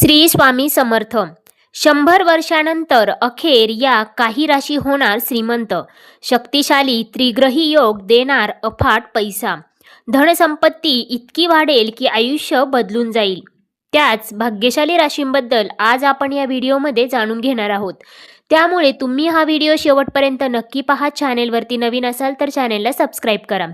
श्री स्वामी समर्थ. शंभर वर्षानंतर अखेर या काही राशी होणार श्रीमंत. शक्तिशाली त्रिग्रही योग देणार अफाट पैसा. धनसंपत्ती इतकी वाढेल की आयुष्य बदलून जाईल. त्याच भाग्यशाली राशींबद्दल आज आपण या व्हिडिओमध्ये जाणून घेणार आहोत. त्यामुळे तुम्ही हा व्हिडिओ शेवटपर्यंत नक्की पहा. चॅनेलवरती नवीन असाल तर चॅनेलला सबस्क्राईब करा.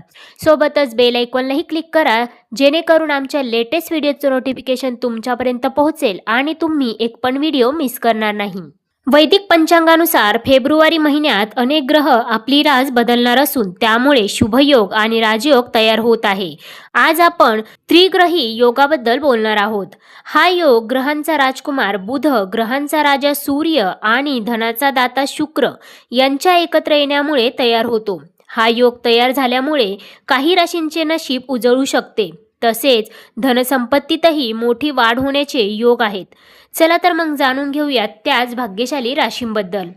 सोबतच बेल आयकॉनलाही क्लिक करा जेणेकरून आमच्या लेटेस्ट व्हिडिओचं नोटिफिकेशन तुमच्यापर्यंत पोहोचेल आणि तुम्ही एक पण व्हिडिओ मिस करणार नाही. वैदिक पंचांगानुसार फेब्रुवारी महिन्यात अनेक ग्रह आपली राज बदलणार असून त्यामुळे शुभयोग आणि राजयोग तयार होत आहे. आज आपण त्रिग्रही योगाबद्दल बोलणार आहोत. हा योग ग्रहांचा राजकुमार बुध ग्रहांचा राजा सूर्य आणि धनाचा दाता शुक्र यांच्या एकत्र येण्यामुळे तयार होतो. हा योग तयार झाल्यामुळे काही राशींचे नशीब उजळू शकते. तसेच धनसंपत्तीतही मोठी वाढ होण्याचे योग आहेत. चला तर मग जाणून घेऊयात त्याच भाग्यशाली राशींबद्दल.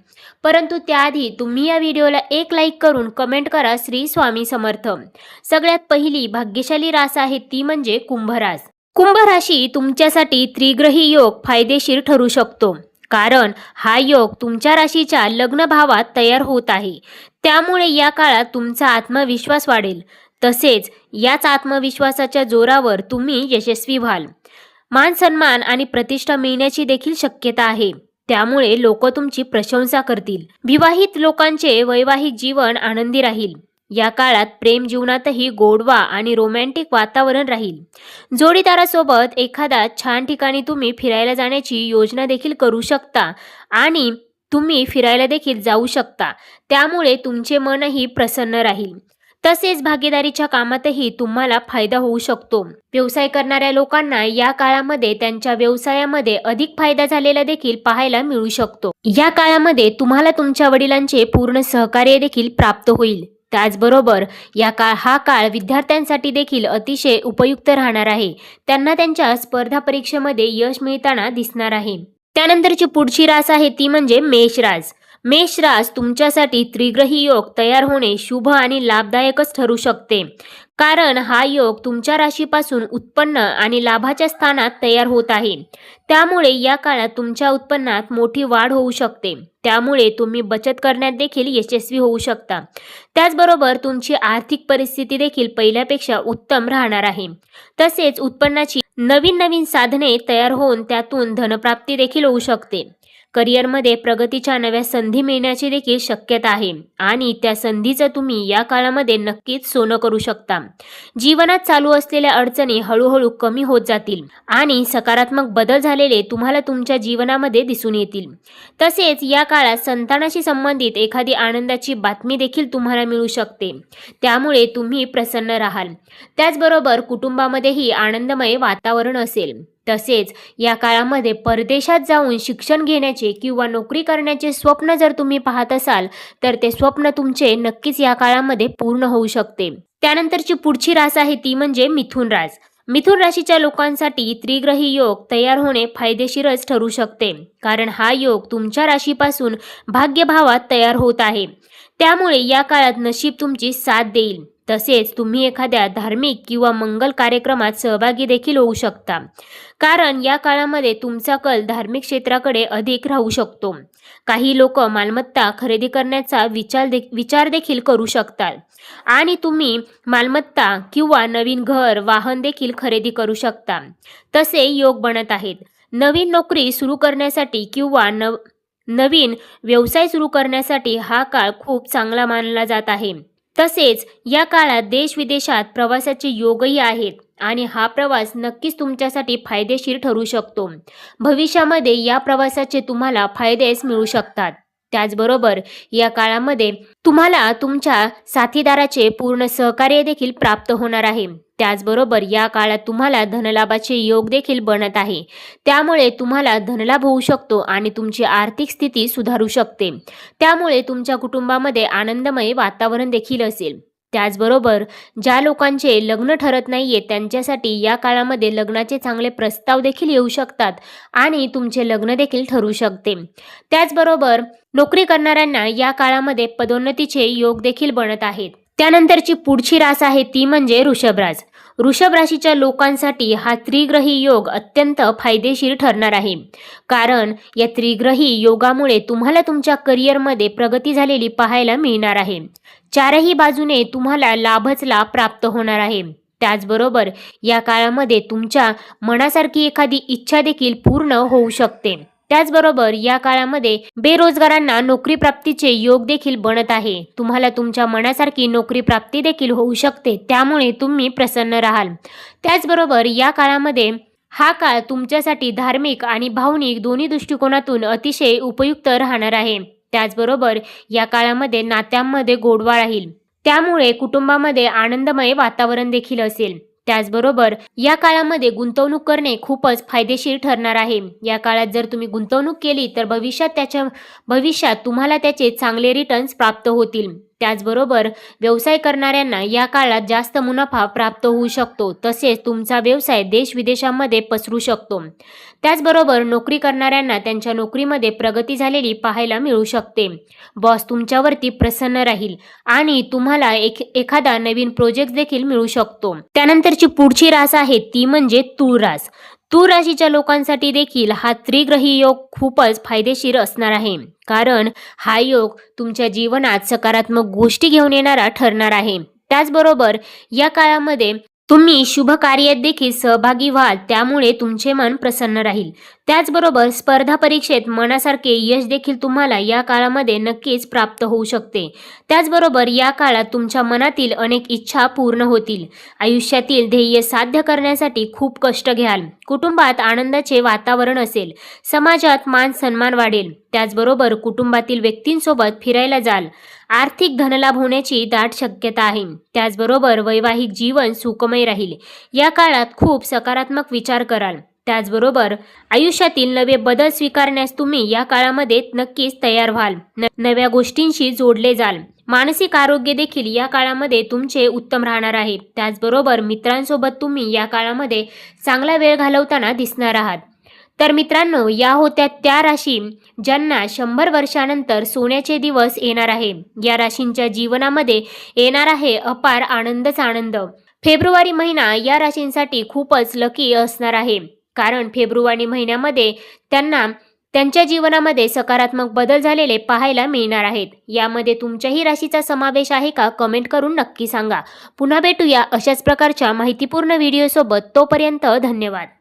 परंतु त्याआधी तुम्ही या व्हिडिओला एक लाईक करून कमेंट करा श्री स्वामी समर्थ. सगळ्यात पहिली भाग्यशाली रास आहे ती म्हणजे कुंभरास कुंभ राशी तुमच्यासाठी त्रिग्रही योग फायदेशीर ठरू शकतो. कारण हा योग तुमच्या राशीच्या लग्न भावात तयार होत आहे. त्यामुळे या काळात तुमचा आत्मविश्वास वाढेल. तसेच याच आत्मविश्वासाच्या जोरावर तुम्ही यशस्वी व्हाल. मान सन्मान आणि प्रतिष्ठा मिळण्याची देखील शक्यता आहे. त्यामुळे लोक तुमची प्रशंसा करतील. विवाहित लोकांचे वैवाहिक जीवन आनंदी राहील. या काळात प्रेम जीवनातही गोडवा आणि रोमॅन्टिक वातावरण राहील. जोडीदारासोबत एखादा छान ठिकाणी तुम्ही फिरायला जाण्याची योजना देखील करू शकता आणि तुम्ही फिरायला देखील जाऊ शकता. त्यामुळे तुमचे मनही प्रसन्न राहील. तसेच भागीदारीच्या कामातही तुम्हाला फायदा होऊ शकतो. व्यवसाय करणाऱ्या लोकांना या काळामध्ये त्यांच्या व्यवसायामध्ये अधिक फायदा झालेला देखील पाहायला मिळू शकतो. या काळामध्ये तुम्हाला तुमच्या वडिलांचे पूर्ण सहकार्य देखील प्राप्त होईल. त्याचबरोबर या काळ हा काळ विद्यार्थ्यांसाठी देखील अतिशय उपयुक्त राहणार आहे. त्यांना त्यांच्या स्पर्धा परीक्षेमध्ये यश मिळताना दिसणार आहे. त्यानंतरची पुढची रास आहे ती म्हणजे मेष रास मेषराज तुमच्यासाठी त्रिग्रही योग तयार होणे शुभ आणि लाभदायकच ठरू शकते. कारण हा योग तुमच्या राशीपासून उत्पन्न आणि लाभाच्या स्थानात तयार होत आहे. त्यामुळे या काळात तुमच्या उत्पन्नात मोठी वाढ होऊ शकते. त्यामुळे तुम्ही बचत करण्यात देखील यशस्वी होऊ शकता. त्याचबरोबर तुमची आर्थिक परिस्थिती देखील पहिल्यापेक्षा उत्तम राहणार आहे. तसेच उत्पन्नाची नवीन नवीन साधने तयार होऊन त्यातून धनप्राप्ती देखील होऊ शकते. करिअरमध्ये प्रगतीच्या नव्या संधी मिळण्याची देखील शक्यता आहे. आणि त्या संधीचं तुम्ही या काळामध्ये नक्कीच सोनं करू शकता. जीवनात चालू असलेल्या अडचणी हळूहळू कमी होत जातील. आणि सकारात्मक बदल झालेले तुम्हाला तुमच्या जीवनामध्ये दिसून येतील. तसेच या काळात संतानाशी संबंधित एखादी आनंदाची बातमी देखील तुम्हाला मिळू शकते. त्यामुळे तुम्ही प्रसन्न राहाल. त्याचबरोबर कुटुंबामध्येही आनंदमय वातावरण असेल. तसेच या काळामध्ये परदेशात जाऊन शिक्षण घेण्याचे किंवा नोकरी करण्याचे स्वप्न जर तुम्ही पाहत असाल तर ते स्वप्न तुमचे नक्कीच या काळामध्ये पूर्ण होऊ शकते. त्यानंतरची पुढची रास आहे ती म्हणजे मिथुन रास. मिथुन राशीच्या लोकांसाठी त्रिग्रही योग तयार होणे फायदेशीरच ठरू शकते कारण हा योग तुमच्या राशीपासून भाग्यभावात तयार होत आहे. त्यामुळे या काळात नशीब तुमची साथ देईल. तसेच तुम्ही एखाद्या धार्मिक किंवा मंगल कार्यक्रमात सहभागी देखील होऊ शकता. कारण या काळामध्ये तुमचा कल धार्मिक क्षेत्राकडे अधिक राहू शकतो. काही लोक मालमत्ता खरेदी करण्याचा विचार दे विचार देखील करू शकतात. आणि तुम्ही मालमत्ता किंवा नवीन घर वाहन देखील खरेदी करू शकता. तसे योग बनत आहेत. नवीन नोकरी सुरू करण्यासाठी किंवा नव नवीन व्यवसाय सुरू करण्यासाठी हा काळ खूप चांगला मानला जात आहे. तसेच या काळात देश विदेशात प्रवासाचे योगही आहेत आणि हा प्रवास नक्कीच तुमच्यासाठी फायदेशीर ठरू शकतो. भविष्यामध्ये या प्रवासाचे तुम्हाला फायदेच मिळू शकतात. त्याचबरोबर या काळामध्ये तुम्हाला तुमच्या साथीदाराचे पूर्ण सहकार्य देखील प्राप्त होणार आहे. त्याचबरोबर या काळात तुम्हाला धनलाभाचे योग देखील बनत आहे. त्यामुळे तुम्हाला धनलाभ होऊ शकतो आणि तुमची आर्थिक स्थिती सुधारू शकते. त्यामुळे तुमच्या कुटुंबामध्ये आनंदमय वातावरण देखील असेल. त्याचबरोबर ज्या लोकांचे लग्न ठरत नाहीये त्यांच्यासाठी या काळामध्ये लग्नाचे चांगले प्रस्ताव देखील येऊ शकतात आणि तुमचे लग्न देखील ठरू शकते. त्याचबरोबर नोकरी करणाऱ्यांना या काळामध्ये पदोन्नतीचे योग देखील बनत आहेत. त्यानंतरची पुढची रास आहे ती म्हणजे ऋषभराज. रास वृषभ राशीच्या लोकांसाठी हा त्रिग्रही योग अत्यंत फायदेशीर ठरणार आहे. कारण या त्रिग्रही योगामुळे तुम्हाला तुमच्या करिअरमध्ये प्रगती झालेली पाहायला मिळणार आहे. चारही बाजूने तुम्हाला लाभच लाभ प्राप्त होणार आहे. त्याचबरोबर या काळामध्ये तुमच्या मनासारखी एखादी इच्छा देखील पूर्ण होऊ शकते. त्याचबरोबर या काळामध्ये बेरोजगारांना नोकरी प्राप्तीचे योग देखील बनत आहे. तुम्हाला तुमच्या मनासारखी नोकरी प्राप्ती देखील होऊ शकते त्यामुळे तुम्ही प्रसन्न राहाल. त्याचबरोबर या काळामध्ये हा काळ तुमच्यासाठी धार्मिक आणि भावनिक दोन्ही दृष्टिकोनातून अतिशय उपयुक्त राहणार आहे. त्याचबरोबर या काळामध्ये नात्यांमध्ये गोडवा राहील. त्यामुळे कुटुंबामध्ये आनंदमय वातावरण देखील असेल. त्याचबरोबर या काळामध्ये गुंतवणूक करणे खूपच फायदेशीर ठरणार आहे. या काळात जर तुम्ही गुंतवणूक केली तर भविष्यात त्याच्या भविष्यात तुम्हाला त्याचे चांगले रिटर्न्स प्राप्त होतील. त्याचबरोबर व्यवसाय करणाऱ्यांना या काळात जास्त मुनाफा प्राप्त होऊ शकतो तसेच तुमचा व्यवसाय देश विदेशामध्ये पसरू शकतो. त्याचबरोबर नोकरी करणाऱ्यांना त्यांच्या नोकरीमध्ये प्रगती झालेली पाहायला मिळू शकते. बॉस तुमच्यावरती प्रसन्न राहील आणि तुम्हाला एक एखादा नवीन प्रोजेक्ट देखील मिळू शकतो. त्यानंतरची पुढची रास आहे ती म्हणजे तूळ रास तूर राशीच्या लोकांसाठी देखील हा त्रिग्रही योग खूपच फायदेशीर असणार आहे. कारण हा योग तुमच्या जीवनात सकारात्मक गोष्टी घेऊन येणारा ठरणार आहे. त्याचबरोबर या काळामध्ये तुम्ही शुभ कार्यात देखील सहभागी व्हाल त्यामुळे तुमचे मन प्रसन्न राहील. त्याचबरोबर स्पर्धा परीक्षेत मनासारखे यश देखील तुम्हाला या काळामध्ये नक्कीच प्राप्त होऊ शकते. त्याचबरोबर या काळात तुमच्या मनातील अनेक इच्छा पूर्ण होतील. आयुष्यातील ध्येय साध्य करण्यासाठी खूप कष्ट घ्याल. कुटुंबात आनंदाचे वातावरण असेल. समाजात मान सन्मान वाढेल. त्याचबरोबर कुटुंबातील व्यक्तींसोबत फिरायला जाल. आर्थिक धनलाभ होण्याची दाट शक्यता आहे. त्याचबरोबर वैवाहिक जीवन सुखमय राहील. या काळात खूप सकारात्मक विचार कराल. त्याचबरोबर आयुष्यातील नवे बदल स्वीकारण्यास तुम्ही या काळामध्ये नक्कीच तयार व्हाल. न- नव्या गोष्टींशी जोडले जाल. मानसिक आरोग्य देखील या काळामध्ये तुमचे उत्तम राहणार आहे. त्याचबरोबर मित्रांसोबत तुम्ही या काळामध्ये चांगला वेळ घालवताना दिसणार आहात. तर मित्रांनो या होत्या त्या राशी ज्यांना शंभर वर्षानंतर सोन्याचे दिवस येणार आहे. या राशींच्या जीवनामध्ये येणार आहे अपार आनंदच आनंद. फेब्रुवारी महिना या राशींसाठी खूपच लकी असणार आहे. कारण फेब्रुवारी महिन्यामध्ये त्यांना त्यांच्या जीवनामध्ये सकारात्मक बदल झालेले पाहायला मिळणार आहेत. यामध्ये तुमच्याही राशीचा समावेश आहे का? कमेंट करून नक्की सांगा. पुन्हा भेटूया अशाच प्रकारच्या माहितीपूर्ण व्हिडिओसोबत तोपर्यंत धन्यवाद.